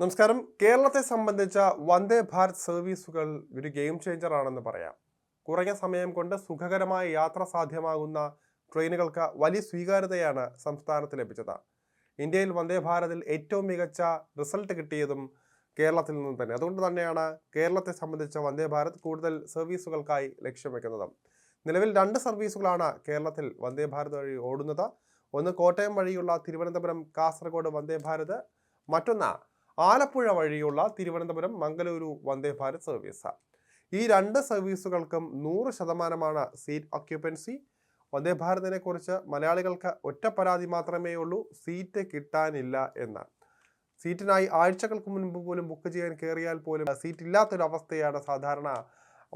നമസ്കാരം. കേരളത്തെ സംബന്ധിച്ച വന്ദേ ഭാരത് സർവീസുകൾ ഒരു ഗെയിം ചേഞ്ചർ ആണെന്ന് പറയാം. കുറഞ്ഞ സമയം കൊണ്ട് സുഖകരമായ യാത്ര സാധ്യമാകുന്ന ട്രെയിനുകൾക്ക് വലിയ സ്വീകാര്യതയാണ് സംസ്ഥാനത്ത് ലഭിച്ചത്. ഇന്ത്യയിൽ വന്ദേ ഭാരതിൽ ഏറ്റവും മികച്ച റിസൾട്ട് കിട്ടിയതും കേരളത്തിൽ നിന്ന് തന്നെ. അതുകൊണ്ട് തന്നെയാണ് കേരളത്തെ സംബന്ധിച്ച വന്ദേ ഭാരത് കൂടുതൽ സർവീസുകൾക്കായി ലക്ഷ്യം വെക്കുന്നത്. നിലവിൽ രണ്ട് സർവീസുകളാണ് കേരളത്തിൽ വന്ദേ ഭാരത് വഴി ഓടുന്നത്. ഒന്ന് കോട്ടയം വഴിയുള്ള തിരുവനന്തപുരം കാസർഗോഡ് വന്ദേ ഭാരത് മറ്റൊന്ന് ആലപ്പുഴ വഴിയുള്ള തിരുവനന്തപുരം മംഗലൂരു വന്ദേ ഭാരത് സർവീസ് ഈ രണ്ട് സർവീസുകൾക്കും നൂറ് ശതമാനമാണ് സീറ്റ് ഓക്യുപ്പൻസി വന്ദേ ഭാരതിനെ കുറിച്ച് മലയാളികൾക്ക് ഒറ്റ പരാതി മാത്രമേ ഉള്ളൂ സീറ്റ് കിട്ടാനില്ല എന്ന് സീറ്റിനായി ആഴ്ചകൾക്ക് മുൻപ് പോലും ബുക്ക് ചെയ്യാൻ കയറിയാൽ പോലും സീറ്റ് ഇല്ലാത്തൊരവസ്ഥയാണ് സാധാരണ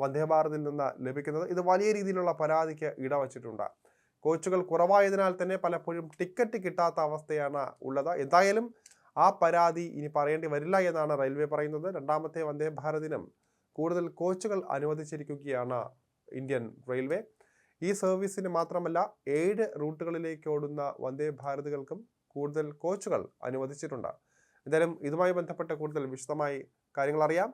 വന്ദേ ഭാരതിൽ നിന്ന് ലഭിക്കുന്നത്. ഇത് വലിയ രീതിയിലുള്ള പരാതിക്ക് ഇടവച്ചിട്ടുണ്ട്. കോച്ചുകൾ കുറവായതിനാൽ തന്നെ പലപ്പോഴും ടിക്കറ്റ് കിട്ടാത്ത അവസ്ഥയാണ് ഉള്ളത്. എന്തായാലും ആ പരാതി ഇനി പറയേണ്ടി വരില്ല എന്നാണ് റെയിൽവേ പറയുന്നത്. രണ്ടാമത്തെ വന്ദേ ദിനം കൂടുതൽ കോച്ചുകൾ അനുവദിച്ചിരിക്കുകയാണ് ഇന്ത്യൻ റെയിൽവേ. ഈ സർവീസിന് മാത്രമല്ല ഏഴ് റൂട്ടുകളിലേക്ക് ഓടുന്ന വന്ദേ ഭാരതുകൾക്കും കൂടുതൽ കോച്ചുകൾ അനുവദിച്ചിട്ടുണ്ട്. എന്തായാലും ഇതുമായി ബന്ധപ്പെട്ട കൂടുതൽ വിശദമായി കാര്യങ്ങൾ അറിയാം.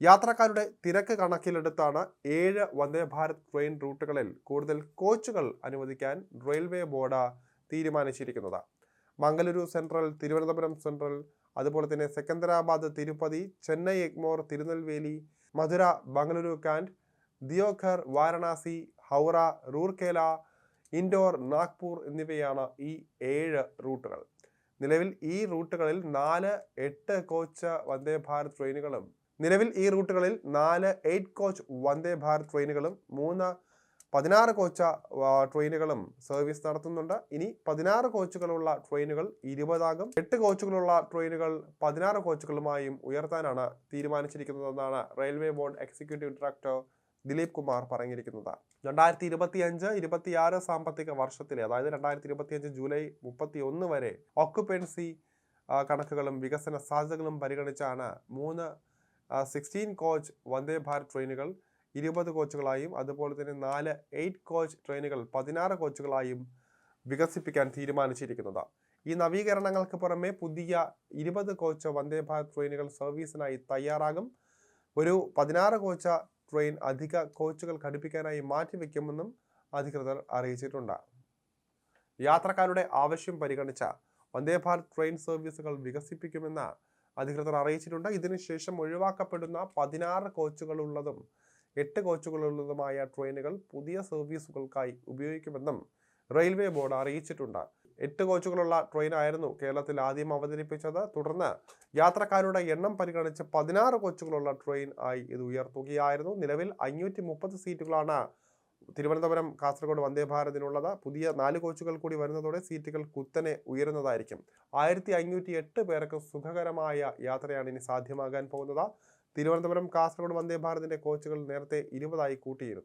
യാത്രക്കാരുടെ തിരക്ക് കണക്കിലെടുത്താണ് ഏഴ് വന്ദേ ഭാരത് ട്രെയിൻ റൂട്ടുകളിൽ കൂടുതൽ കോച്ചുകൾ അനുവദിക്കാൻ റെയിൽവേ ബോർഡ് തീരുമാനിച്ചിരിക്കുന്നത്. മംഗലൂരു സെൻട്രൽ തിരുവനന്തപുരം സെൻട്രൽ അതുപോലെ തന്നെ സെക്കന്ദരാബാദ് തിരുപ്പതി ചെന്നൈ എഗ്മോർ തിരുനെൽവേലി മധുര ബംഗളൂരു കാൻഡ് ദിയോഘർ വാരണാസി ഹൗറ റൂർക്കേല ഇൻഡോർ നാഗ്പൂർ എന്നിവയാണ് ഈ ഏഴ് റൂട്ടുകൾ. നിലവിൽ ഈ റൂട്ടുകളിൽ നാല് എട്ട് കോച്ച് വന്ദേ ഭാരത് ട്രെയിനുകളും നിലവിൽ ഈ റൂട്ടുകളിൽ നാല് എയ്റ്റ് കോച്ച് വന്ദേ ഭാരത് ട്രെയിനുകളും മൂന്ന് പതിനാറ് കോച്ച ട്രെയിനുകളും സർവീസ് നടത്തുന്നുണ്ട്. ഇനി പതിനാറ് കോച്ചുകളുള്ള ട്രെയിനുകൾ ഇരുപതാകും. എട്ട് കോച്ചുകളുള്ള ട്രെയിനുകൾ പതിനാറ് കോച്ചുകളുമായും ഉയർത്താനാണ് തീരുമാനിച്ചിരിക്കുന്നതെന്നാണ് railway board executive director Dileep Kumar പറഞ്ഞിരിക്കുന്നത്. രണ്ടായിരത്തി ഇരുപത്തി അഞ്ച് ഇരുപത്തിയാറ് സാമ്പത്തിക വർഷത്തിലെ അതായത് രണ്ടായിരത്തി ഇരുപത്തി അഞ്ച് ജൂലൈ മുപ്പത്തി ഒന്ന് വരെ ഓക്യുപ്പൻസി കണക്കുകളും വികസന സാധ്യതകളും പരിഗണിച്ചാണ് മൂന്ന് സിക്സ്റ്റീൻ കോച്ച് വന്ദേ ഭാരത് ട്രെയിനുകൾ ഇരുപത് കോച്ചുകളായും അതുപോലെ തന്നെ നാല് എയ്റ്റ് കോച്ച് ട്രെയിനുകൾ പതിനാറ് കോച്ചുകളായും വികസിപ്പിക്കാൻ തീരുമാനിച്ചിരിക്കുന്നത്. ഈ നവീകരണങ്ങൾക്ക് പുറമെ പുതിയ ഇരുപത് കോച്ച് വന്ദേ ഭാരത് ട്രെയിനുകൾ സർവീസിനായി തയ്യാറാകും. ഒരു പതിനാറ് കോച്ച ട്രെയിൻ അധിക കോച്ചുകൾ ഘടിപ്പിക്കാനായി മാറ്റിവെക്കുമെന്നും അധികൃതർ അറിയിച്ചിട്ടുണ്ട്. യാത്രക്കാരുടെ ആവശ്യം പരിഗണിച്ച വന്ദേ ഭാരത് ട്രെയിൻ സർവീസുകൾ വികസിപ്പിക്കുമെന്ന് അധികൃതർ അറിയിച്ചിട്ടുണ്ട്. ഇതിനുശേഷം ഒഴിവാക്കപ്പെടുന്ന പതിനാറ് കോച്ചുകളുള്ളതും എട്ട് കോച്ചുകളുള്ളതുമായ ട്രെയിനുകൾ പുതിയ സർവീസുകൾക്കായി ഉപയോഗിക്കുമെന്നും റെയിൽവേ ബോർഡ് അറിയിച്ചിട്ടുണ്ട്. എട്ട് കോച്ചുകളുള്ള ട്രെയിനായിരുന്നു കേരളത്തിൽ ആദ്യം അവതരിപ്പിച്ചത്. തുടർന്ന് യാത്രക്കാരുടെ എണ്ണം പരിഗണിച്ച് പതിനാറ് കോച്ചുകളുള്ള ട്രെയിൻ ആയി ഇത് ഉയർത്തുകയായിരുന്നു. നിലവിൽ അഞ്ഞൂറ്റി മുപ്പത് സീറ്റുകളാണ് തിരുവനന്തപുരം കാസർഗോഡ് വന്ദേ ഭാരതിനുള്ളത് പുതിയ നാല് കോച്ചുകൾ കൂടി വരുന്നതോടെ സീറ്റുകൾ കുത്തനെ ഉയരുന്നതായിരിക്കും. ആയിരത്തി അഞ്ഞൂറ്റി എട്ട് പേർക്ക് സുഖകരമായ യാത്രയാണ് ഇനി സാധ്യമാകാൻ പോകുന്നത്. തിരുവനന്തപുരം കാസർഗോഡ് വന്ദേ ഭാരതിന്റെ കോച്ചുകൾ നേരത്തെ ഇരുപതായി കൂട്ടിയിരുന്നു.